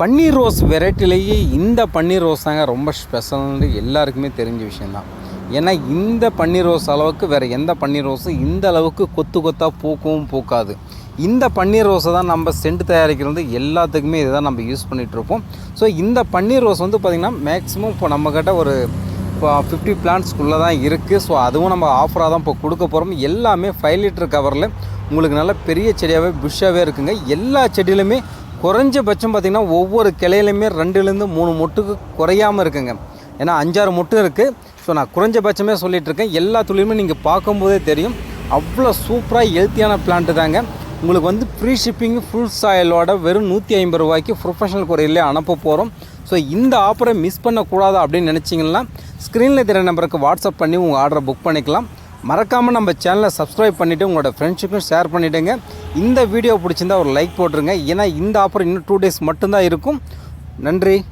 பன்னீர் rose வெரைட்டிலேயே இந்த பன்னீர் rose தாங்க ரொம்ப ஸ்பெஷல்னு எல்லாருக்குமே தெரிஞ்ச விஷயந்தான் ஏன்னா இந்த பன்னீர் ரோஸ் அளவுக்கு வேறு எந்த பன்னீர் ரோஸும் இந்த அளவுக்கு கொத்து கொத்தாக பூக்கவும் பூக்காது. இந்த பன்னீர் ரோஸை தான் நம்ம சென்ட் தயாரிக்கிறது எல்லாத்துக்குமே இதை தான் நம்ம யூஸ் பண்ணிகிட்ருப்போம் ஸோ இந்த பன்னீர் ரோஸ் வந்து பார்த்திங்கன்னா மேக்ஸிமம் இப்போ நம்மக்கிட்ட ஒரு இப்போ ஃபிஃப்டி பிளான்ஸ்க்குள்ளே தான் இருக்குது ஸோ அதுவும் நம்ம ஆஃபராக தான் இப்போ கொடுக்க போகிறோம். எல்லாமே ஃபைவ் லிட்டர் கவரில் உங்களுக்கு நல்ல பெரிய செடியாகவே புஷ்ஷாகவே இருக்குங்க. எல்லா செடியிலுமே குறைஞ்சபட்சம் பார்த்திங்கன்னா ஒவ்வொரு கிளையிலுமே ரெண்டுலேருந்து மூணு மொட்டுக்கு குறையாமல் இருக்குங்க. ஏன்னா அஞ்சாறு மொட்டு இருக்குது ஸோ நான் குறைஞ்சபட்சமே சொல்லிகிட்ருக்கேன் இருக்கேன். எல்லா துளியுமே நீங்கள் பார்க்கும்போதே தெரியும். அவ்வளோ சூப்பராக ஹெல்த்தியான பிளான்ட்டு தாங்க. உங்களுக்கு வந்து ஃப்ரீ ஷிப்பிங் ஃபுல் சாயலோட வெறும் நூற்றி ஐம்பது ரூபாய்க்கு ப்ரொஃபஷனல் குறையிலே அனுப்ப போகிறோம் ஸோ இந்த ஆஃபரை மிஸ் பண்ணக்கூடாது அப்படின்னு நினச்சிங்கன்னா ஸ்க்ரீனில் தெரிய நம்பருக்கு வாட்ஸ்அப் பண்ணி உங்கள் ஆர்டரை புக் பண்ணிக்கலாம். மறக்காமல் நம்ம சேனலை சப்ஸ்கிரைப் பண்ணிவிட்டு உங்களோட ஃப்ரெண்ட்ஸுக்கும் ஷேர் பண்ணிவிடுங்க இந்த வீடியோ பிடிச்சிருந்தா ஒரு லைக் போட்டுருங்க. ஏன்னா இந்த ஆஃபர் இன்னும் டூ டேஸ் மட்டும்தான் இருக்கும். நன்றி.